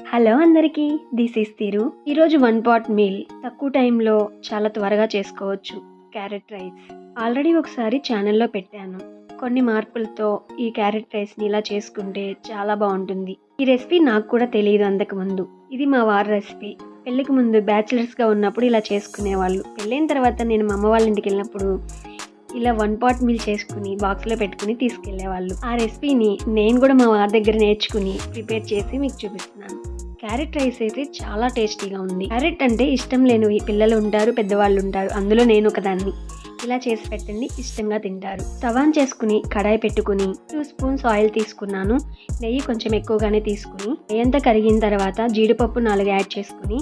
Hello అందరికీ this is తిరు ఈరోజు one pot meal. తక్కువ టైంలో చాలా త్వరగా చేసుకోవచ్చు. Carrot rice. ఆల్రెడీ ఒకసారి ఛానల్లో పెట్టాను. కొన్ని మార్పులతో ఈ క్యారెట్ రైస్ని ఇలా చేసుకుంటే చాలా బాగుంటుంది. ఈ రెసిపీ నాకు కూడా తెలియదు అంతకుముందు ఇది మా వారి రెసిపీ. పెళ్ళికి ముందు బ్యాచిలర్స్గా ఉన్నప్పుడు ఇలా చేసుకునేవాళ్ళు. పెళ్ళైన తర్వాత నేను మా అమ్మ వాళ్ళ ఇంటికి వెళ్ళినప్పుడు ఇలా వన్ పాట్ మీల్ చేసుకుని బాక్స్లో పెట్టుకుని తీసుకెళ్ళేవాళ్ళు. ఆ రెసిపీని నేను కూడా మా వారి దగ్గర నేర్చుకుని ప్రిపేర్ చేసి మీకు చూపిస్తున్నాను. క్యారెట్ రైస్ అయితే చాలా టేస్టీగా ఉంది. క్యారెట్ అంటే ఇష్టం లేని పిల్లలు ఉంటారు పెద్దవాళ్ళు ఉంటారు. అందులో నేను ఒకదాన్ని. ఇలా చేసి పెట్టండి ఇష్టంగా తింటారు. తవాన్ చేసుకుని కడాయి పెట్టుకుని టూ స్పూన్స్ ఆయిల్ తీసుకున్నాను. నెయ్యి కొంచెం ఎక్కువగానే తీసుకుని నెయ్యంతా కరిగిన తర్వాత జీడిపప్పు నాలుగు యాడ్ చేసుకుని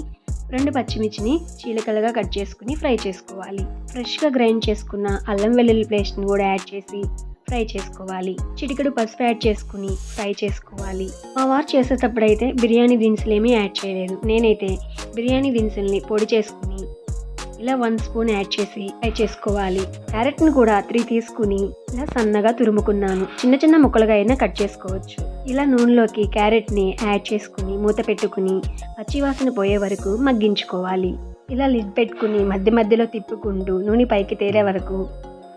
రెండు పచ్చిమిర్చిని చీలకలుగా కట్ చేసుకుని ఫ్రై చేసుకోవాలి. ఫ్రెష్గా గ్రైండ్ చేసుకున్న అల్లం వెల్లుల్లి పేస్ట్ని కూడా యాడ్ చేసి ఫ్రై చేసుకోవాలి. చిటికెడు పసుపు యాడ్ చేసుకుని ఫ్రై చేసుకోవాలి. మా వారు చేసేటప్పుడు అయితే బిర్యానీ దినుసులు ఏమీ యాడ్ చేయలేదు. నేనైతే బిర్యానీ దినుసుల్ని పొడి చేసుకుని ఇలా వన్ స్పూన్ యాడ్ చేసి ఫ్రై చేసుకోవాలి. క్యారెట్ని కూడా త్రీ తీసుకుని ఇలా సన్నగా తురుముకున్నాను. చిన్న చిన్న ముక్కలుగా అయినా కట్ చేసుకోవచ్చు. ఇలా నూనెలోకి క్యారెట్ని యాడ్ చేసుకుని మూత పెట్టుకుని పచ్చివాసన పోయే వరకు మగ్గించుకోవాలి. ఇలా లిడ్ పెట్టుకుని మధ్య మధ్యలో తిప్పుకుంటూ నూనె పైకి తేలే వరకు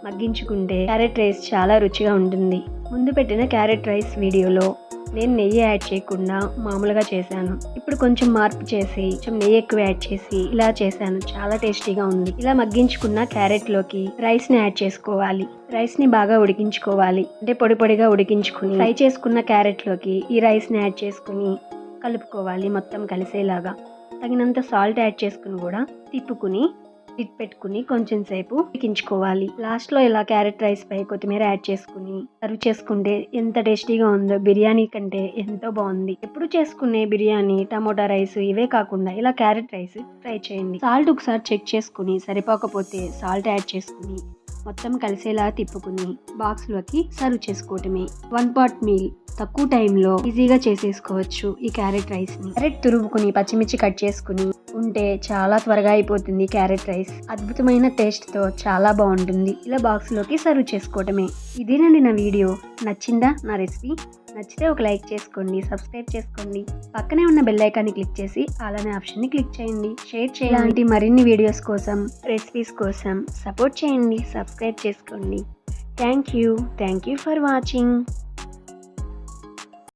మగ్గించుకుంటే క్యారెట్ రైస్ చాలా రుచిగా ఉంటుంది. ముందు పెట్టిన క్యారెట్ రైస్ వీడియోలో నేను నెయ్యి యాడ్ చేయకుండా మామూలుగా చేశాను. ఇప్పుడు కొంచెం మార్పు చేసి కొంచెం నెయ్యి ఎక్కువ యాడ్ చేసి ఇలా చేశాను. చాలా టేస్టీగా ఉంది. ఇలా మగ్గించుకున్న క్యారెట్లోకి రైస్ని యాడ్ చేసుకోవాలి. రైస్ని బాగా ఉడికించుకోవాలి. అంటే పొడి పొడిగా ఉడికించుకుని ఫ్రై చేసుకున్న క్యారెట్లోకి ఈ రైస్ని యాడ్ చేసుకుని కలుపుకోవాలి మొత్తం కలిసేలాగా. తగినంత సాల్ట్ యాడ్ చేసుకుని కూడా తిప్పుకుని లిడ్ పెట్టుకుని కొంచెం సేపు ఉడికించుకోవాలి. లాస్ట్లో ఇలా క్యారెట్ రైస్ పై కొత్తిమీర యాడ్ చేసుకుని సర్వ్ చేసుకుంటే ఎంత టేస్టీగా ఉందో బిర్యానీ కంటే ఎంతో బాగుంది. ఎప్పుడు చేసుకునే బిర్యానీ టమోటా రైస్ ఇవే కాకుండా ఇలా క్యారెట్ రైస్ ట్రై చేయండి. సాల్ట్ ఒకసారి చెక్ చేసుకుని సరిపోకపోతే సాల్ట్ యాడ్ చేసుకుని మొత్తం కలిసేలా తిప్పుకుని బాక్స్లోకి సర్వ్ చేసుకోవటమే. వన్ పాట్ మీల్ తక్కువ టైంలో ఈజీగా చేసేసుకోవచ్చు ఈ క్యారెట్ రైస్ని క్యారెట్ తురుముకుని పచ్చిమిర్చి కట్ చేసుకుని ఉంటే చాలా త్వరగా అయిపోతుంది క్యారెట్ రైస్. అద్భుతమైన టేస్ట్తో చాలా బాగుంటుంది. ఇలా బాక్స్లోకి సర్వ్ చేసుకోవటమే. ఇదేనండి నా వీడియో. నచ్చిందా? నా రెసిపీ నచ్చితే ఒక లైక్ చేసుకోండి సబ్స్క్రైబ్ చేసుకోండి. పక్కనే ఉన్న బెల్ ఐకాన్ని క్లిక్ చేసి అలానే ఆప్షన్ని క్లిక్ చేయండి. షేర్ చేయండి. ఇలాంటి మరిన్ని వీడియోస్ కోసం రెసిపీస్ కోసం సపోర్ట్ చేయండి సబ్స్క్రైబ్ చేసుకోండి. Thank you thank you for watching